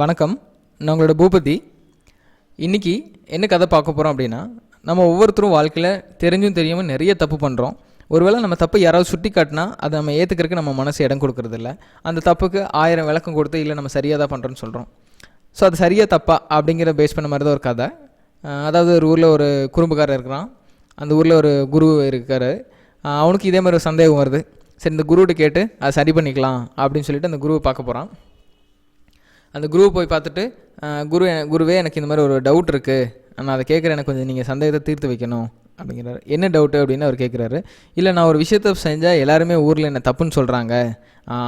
வணக்கம். நான் உங்களோட பூபதி. இன்றைக்கி என்ன கதை பார்க்க போகிறோம் அப்படின்னா நம்ம ஒவ்வொருத்தரும் வாழ்க்கையில் தெரிஞ்சும் தெரியாமல் நிறைய தப்பு பண்ணுறோம் ஒருவேளை நம்ம தப்பு யாராவது சுட்டி காட்டினா அதை நம்ம ஏற்றுக்கிறதுக்கு நம்ம மனசு இடம் கொடுக்குறதில்ல அந்த தப்புக்கு ஆயிரம் விளக்கம் கொடுத்து இல்லை நம்ம சரியாக தான் பண்ணுறோன்னு சொல்கிறோம் ஸோ அது சரியாக தப்பா அப்படிங்கிற பேஸ் பண்ண மாதிரி தான் ஒரு கதை. அதாவது ஒரு ஊரில் ஒரு குறும்புக்காரர் இருக்கிறான். அந்த ஊரில் ஒரு குரு இருக்கார். அவனுக்கு இதே மாதிரி ஒரு சந்தேகம் வருது. சரி இந்த குருவிட்ட கேட்டு அதை சரி பண்ணிக்கலாம் அப்படின்னு சொல்லிட்டு அந்த குருவை பார்க்க போகிறான் அந்த குருவை போய் பார்த்துட்டு குரு குருவே எனக்கு இந்த மாதிரி ஒரு டவுட் இருக்குது நான் அதை கேட்குறேன். எனக்கு கொஞ்சம் நீங்கள் சந்தேகத்தை தீர்த்து வைக்கணும். அப்படிங்கிறாரு. என்ன டவுட்டு அப்படின்னு அவர் கேட்குறாரு. இல்லை நான் ஒரு விஷயத்த செஞ்சால் எல்லாருமே ஊரில் என்ன தப்புன்னு சொல்கிறாங்க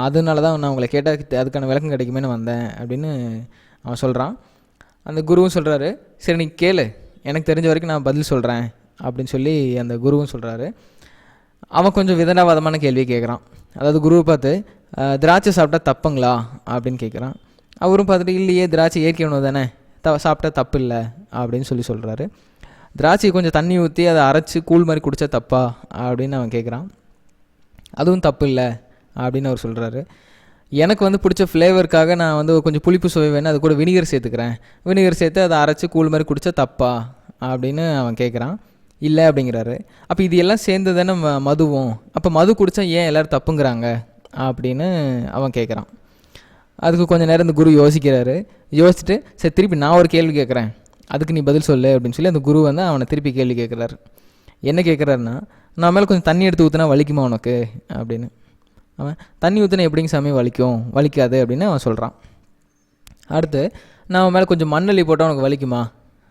அதனால தான் நான் உங்களை கேட்டால் அதுக்கான விளக்கம் கிடைக்குமேன்னு வந்தேன். அப்படின்னு அவன் சொல்கிறான் அந்த குருவும் சொல்கிறாரு சரி நீ கேளு. எனக்கு தெரிஞ்ச வரைக்கும் நான் பதில் சொல்கிறேன் அப்படின்னு சொல்லி அந்த குருவும் சொல்கிறாரு அவன் கொஞ்சம் விதண்டாவாதமான கேள்வி கேட்குறான். அதாவது குருவை பார்த்து திராட்சை சாப்பிட்டா தப்புங்களா? அப்படின்னு கேட்குறான். அவரும் பார்த்துட்டு இல்லையே திராட்சை இயற்கை உணவு தானே? த சாப்பிட்டா தப்பு இல்லை அப்படின்னு சொல்லி சொல்கிறாரு திராட்சையை கொஞ்சம் தண்ணி ஊற்றி அதை அரைச்சி கூழ் மாதிரி குடித்தா தப்பா? அப்படின்னு அவன் கேட்குறான் அதுவும் தப்பு இல்லை அப்படின்னு அவர் சொல்கிறாரு எனக்கு வந்து பிடிச்ச ஃப்ளேவருக்காக நான் வந்து கொஞ்சம் புளிப்பு சுவை வேணும் அது கூட வினிகர் சேர்த்துக்கிறேன். வினிகர் சேர்த்து அதை அரைச்சி கூழ் மாதிரி குடித்தா தப்பா? அப்படின்னு அவன் கேட்குறான் இல்லை அப்படிங்கிறாரு. அப்போ இது எல்லாம் சேர்ந்து தானே ம- மதுவும்? அப்போ மது குடித்தா ஏன் எல்லோரும் தப்புங்கிறாங்க? அப்படின்னு அவன் கேட்குறான் அதுக்கு கொஞ்சம் நேரம் இந்த குரு யோசிக்கிறாரு. யோசிச்சுட்டு சரி திருப்பி நான் ஒரு கேள்வி கேட்குறேன். அதுக்கு நீ பதில் சொல்லு அப்படின்னு சொல்லி அந்த குரு வந்து அவனை திருப்பி கேள்வி கேட்குறாரு. என்ன கேட்குறாருன்னா நான் மேலே கொஞ்சம் தண்ணி எடுத்து ஊற்றினா வலிக்குமா உனக்கு? அப்படின்னு. அவன் தண்ணி ஊற்றினா எப்படிங்க சாமி வலிக்கும்? வலிக்காது அப்படின்னு அவன் சொல்கிறான் அடுத்து நான் அவன் மேலே கொஞ்சம் மண்ணள்ளி போட்டால் உனக்கு வலிக்குமா?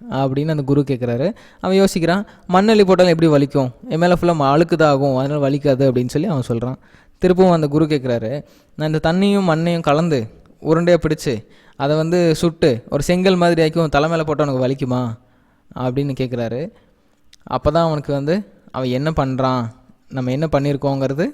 அப்படின்னு அந்த குரு கேட்குறாரு. அவன் யோசிக்கிறான் மண்ணள்ளி போட்டாலும் எப்படி வலிக்கும்? என் மேலே ஃபுல்லாக அழுக்குதாகும் அதனால் வலிக்காது அப்படின்னு சொல்லி அவன் சொல்கிறான் திருப்பவும் அந்த குரு கேட்குறாரு நான் இந்த தண்ணியும் மண்ணையும் கலந்து உருண்டையாக பிடிச்சு அதை வந்து சுட்டு ஒரு செங்கல் மாதிரி ஆக்கி உன் தலை மேலே போட்டால் உனக்கு வலிக்குமா? அப்படின்னு கேட்குறாரு அப்போ தான் அவனுக்கு வந்து அவன் என்ன பண்ணுறான் நம்ம என்ன பண்ணியிருக்கோங்கிறது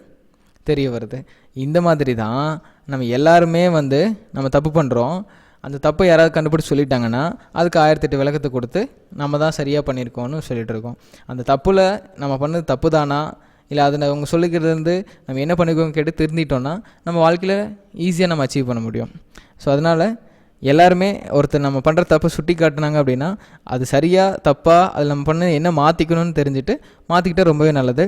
தெரிய வருது. இந்த மாதிரி தான் நம்ம எல்லாருமே வந்து நம்ம தப்பு பண்ணுறோம் அந்த தப்பை யாராவது கண்டுபிடிச்சி சொல்லிட்டாங்கன்னா அதுக்கு ஆயிரத்தெட்டு விளக்கத்தை கொடுத்து நம்ம தான் சரியாக பண்ணியிருக்கோம்னு சொல்லிகிட்டு இருக்கோம். அந்த தப்பில் நம்ம பண்ணது தப்பு தானா இல்லை அதை அவங்க சொல்லிக்கிறது வந்து நம்ம என்ன பண்ணிக்கோங்க கேட்டு திருந்திட்டோன்னா நம்ம வாழ்க்கையில் ஈஸியாக நம்ம அச்சீவ் பண்ண முடியும். ஸோ அதனால் எல்லாருமே ஒருத்தர் நம்ம பண்ணுற தப்பை சுட்டி காட்டினாங்க அப்படின்னா அது சரியாக தப்பாக அதில் நம்ம பண்ண என்ன மாற்றிக்கணும்னு தெரிஞ்சுட்டு மாற்றிக்கிட்டால் ரொம்பவே நல்லது.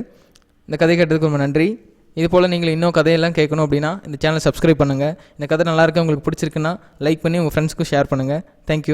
இந்த கதை கேட்டதுக்கு ரொம்ப நன்றி. இது போல் நீங்கள் இன்னும் கதையெல்லாம் கேட்கணும் அப்படின்னா இந்த சேனல் சப்ஸ்கிரைப் பண்ணுங்கள் இந்த கதை நல்லாயிருக்கு உங்களுக்கு பிடிச்சிருக்குன்னா லைக் பண்ணி உங்கள் ஃப்ரெண்ட்ஸ்க்கும் ஷேர் பண்ணுங்கள் தேங்க்யூ